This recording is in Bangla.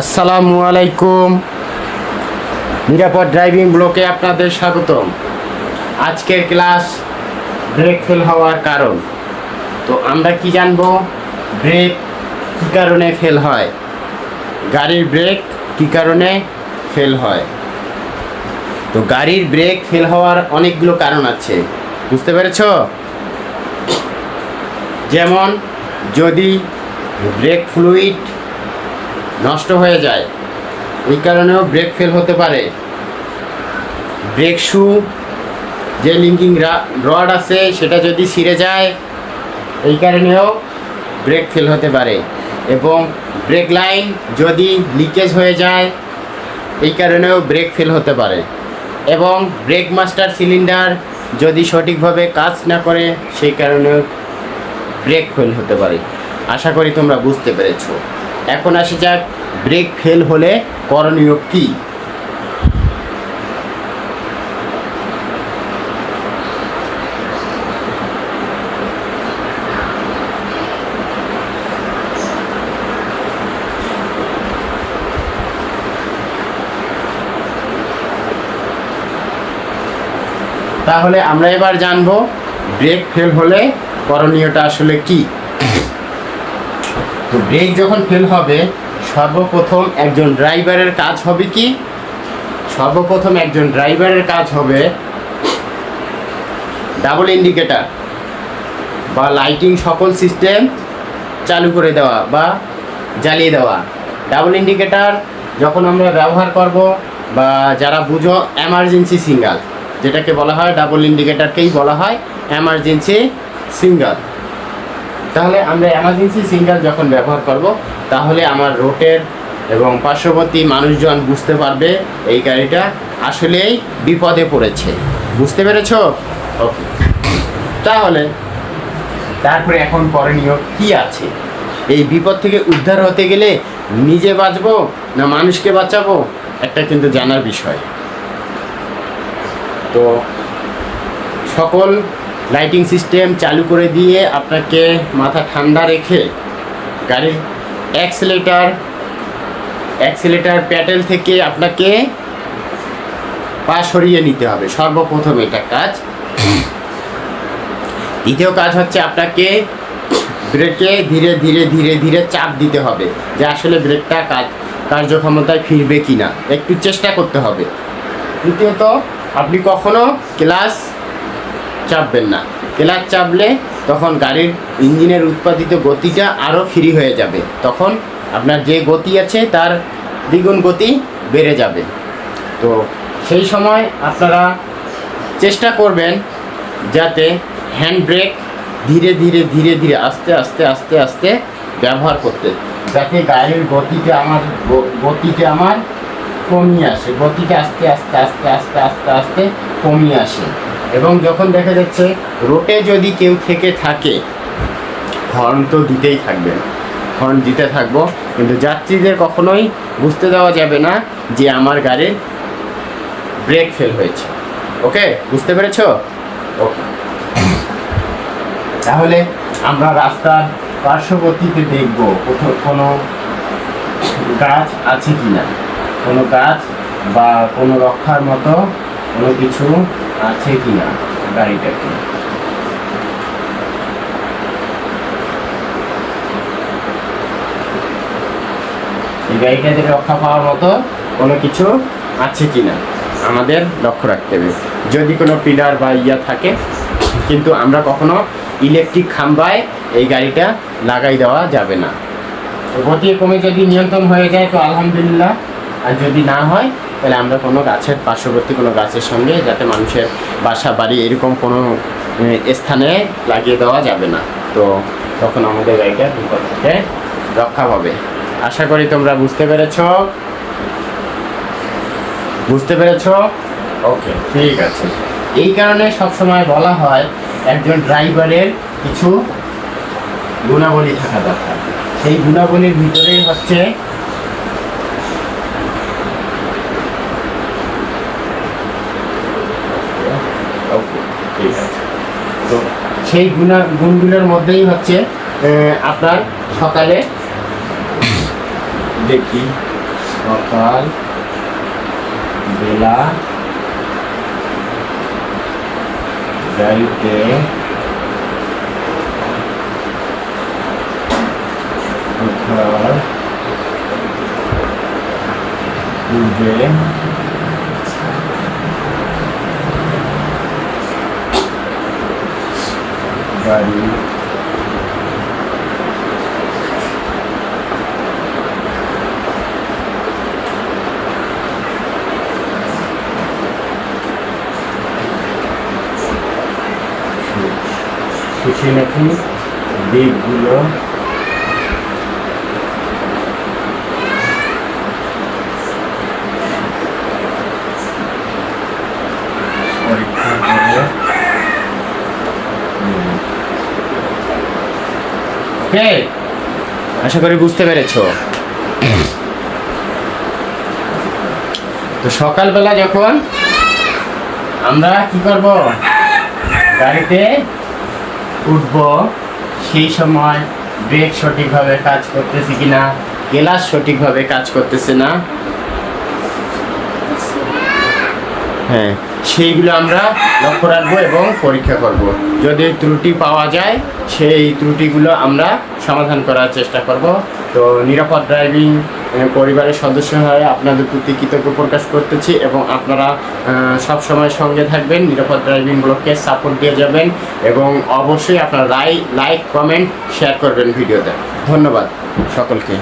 আসসালামু আলাইকুম। নিরাপদ ড্রাইভিং ব্লকে আপনাদের স্বাগতম। আজকের ক্লাস ব্রেক ফেল হওয়ার কারণ। তো আমরা কি জানব? ব্রেক কী কারণে ফেল হয়? গাড়ির ব্রেক কী কারণে ফেল হয়? তো গাড়ির ব্রেক ফেল হওয়ার অনেকগুলো কারণ আছে। বুঝতে পেরেছ? যেমন যদি ব্রেক ফ্লুইড নষ্ট হয়ে যায়। এই কারণেও ব্রেক ফেল হতে পারে। ব্রেক শু যে লিঙ্কিং রড আছে, সেটা যদি ছিঁড়ে যায়, এই কারণেও ব্রেক ফেল হতে পারে। এবং ব্রেক লাইন যদি লিকেজ হয়ে যায়, এই কারণেও ব্রেক ফেল হতে পারে। এবং ব্রেক মাস্টার সিলিন্ডার যদি সঠিকভাবে কাজ না করে, সেই কারণেও ব্রেক ফেল হতে পারে। আশা করি তোমরা বুঝতে পেরেছ। এখন আসি যাক ব্রেক ফেল হলে করণীয় কী? তাহলে আমরা এবার জানব ব্রেক ফেল হলে করণীয়টা আসলে কি? তো ব্রেক যখন ফেল হবে, সর্বপ্রথম একজন ড্রাইভারের কাজ হবে কি? সর্বপ্রথম একজন ড্রাইভারের কাজ হবে ডাবল ইন্ডিকেটার বা লাইটিং সকল সিস্টেম চালু করে দেওয়া বা জ্বালিয়ে দেওয়া। ডাবল ইন্ডিকেটার যখন আমরা ব্যবহার করব বা যারা বুঝো এমার্জেন্সি সিঙ্গাল যেটাকে বলা হয় ডাবল ইন্ডিকেটারকেই বলা হয়? এমার্জেন্সি সিঙ্গাল তাহলে আমরা এমার্জেন্সি সিঙ্গাল যখন ব্যবহার করব, তাহলে আমার রোটের এবং পার্শ্ববর্তী মানুষজন বুঝতে পারবে এই গাড়িটা আসলেই বিপদে পড়েছে। বুঝতে পেরেছ? ওকে তাহলে, তারপরে এখন করণীয় কি আছে? এই বিপদ থেকে উদ্ধার হতে গেলে নিজে বাঁচবো না মানুষকে বাঁচাবো? একটা কিন্তু জানার বিষয়। তো, সকল লাইটিং সিস্টেম চালু করে দিয়ে আপনাকে মাথা ঠান্ডা রেখে গাড়ির অ্যাক্সিলেটার অ্যাক্সিলেটার প্যাটেল থেকে আপনাকে পা সরিয়ে নিতে হবে। সর্বপ্রথম এটা কাজ। দ্বিতীয় কাজ হচ্ছে আপনাকে ব্রেকে ধীরে ধীরে ধীরে ধীরে চাপ দিতে হবে যে আসলে ব্রেকটা কাজ, কার্যক্ষমতায় ফিরবে কি না একটু চেষ্টা করতে হবে। তৃতীয়ত, আপনি কখনো ক্লাস চাপবেন না। ক্লাচ চাপলে তখন গাড়ির ইঞ্জিনের উৎপাদিত গতিটা আরও ফ্রি হয়ে যাবে। তখন আপনার যে গতি আছে তার দ্বিগুণ গতি বেড়ে যাবে। তো সেই সময় আপনারা চেষ্টা করবেন যাতে হ্যান্ড ব্রেক ধীরে ধীরে ধীরে ধীরে আস্তে আস্তে আস্তে আস্তে ব্যবহার করতে, যাতে গাড়ির গতিটা আমার গ- গতিটা আমার কমিয়ে আসে, গতিটা আস্তে আস্তে আস্তে আস্তে আস্তে আস্তে কমিয়ে আসে। এবং যখন দেখা যাচ্ছে রোটে যদি কেউ থেকে থাকে, হর্ন তো দিতেই থাকবেন হর্ন দিতে থাকব, কিন্তু যাত্রীদের কখনোই বুঝতে দেওয়া যাবে না যে আমার গাড়ির ব্রেক ফেল হয়েছে। ওকে? বুঝতে পেরেছ? ওকে। তাহলে আমরা রাস্তার পার্শ্ববর্তীতে দেখব কোথাও কোনো গাছ আছে কি না কোনো গাছ বা কোনো রক্ষার মতো কোনো কিছু আছে কি না গাড়িটাকে এই গাড়িটাতে রক্ষা পাওয়ার মতো কোনো কিছু আছে কি না আমাদের লক্ষ্য রাখতে হবে। যদি কোনো পিলার বা ইয়া থাকে, কিন্তু আমরা কখনো ইলেকট্রিক খাম্বায় এই গাড়িটা লাগাই দেওয়া যাবে না। গতি কমে যদি নিয়ন্ত্রণ হয়ে যায়, তো আলহামদুলিল্লাহ। আর যদি না হয় তাহলে আমরা কোনো গাছের পার্শ্ববর্তী কোনো গাছের সঙ্গে যাতে মানুষের বাসা, বাড়ি এরকম কোনো স্থানে লাগিয়ে দেওয়া যাবে না। তো তখন আমাদের গাড়িটা বিপদ থেকে রক্ষা পাবে আশা করি তোমরা বুঝতে পেরেছ? বুঝতে পেরেছ? ওকে, ঠিক আছে। এই কারণে সবসময় বলা হয়, একজন ড্রাইভারের কিছু গুণাবলী থাকা দরকার। সেই গুণাবলীর ভিতরেই হচ্ছে ওকে ঠিক আছে তো সেই গুণা গুণগুলোর মধ্যেই হচ্ছে আপনার সকালে দেখি। সকাল বেলা গাড়িতে ওঠার পূর্বে tarihi. Seçenekli bir blok ওকে আশা করি বুঝতে পেরেছ। তো সকালবেলা যখন আমরা কি করব? গাড়িতে উঠব, সেই সময় ব্রেক সঠিকভাবে কাজ করতেছে কিনা, গ্লাস সঠিকভাবে কাজ করতেছে না। হ্যাঁ। সেইগুলো আমরা লক্ষ্য রাখব এবং পরীক্ষা করব। যদি ত্রুটি পাওয়া যায়, সেই ত্রুটিগুলো আমরা সমাধান করার চেষ্টা করব। তো নিরাপদ ড্রাইভিং পরিবারের সদস্য হয়ে আপনাদের প্রতি কৃতজ্ঞ প্রকাশ করতেছি এবং আপনারা সব সময় সঙ্গে থাকবেন, নিরাপদ ড্রাইভিং ব্লগকে সাপোর্ট দিয়ে যাবেন এবং অবশ্যই আপনারা লাইক লাইক, কমেন্ট, শেয়ার করবেন ভিডিওতে। ধন্যবাদ সকলকে।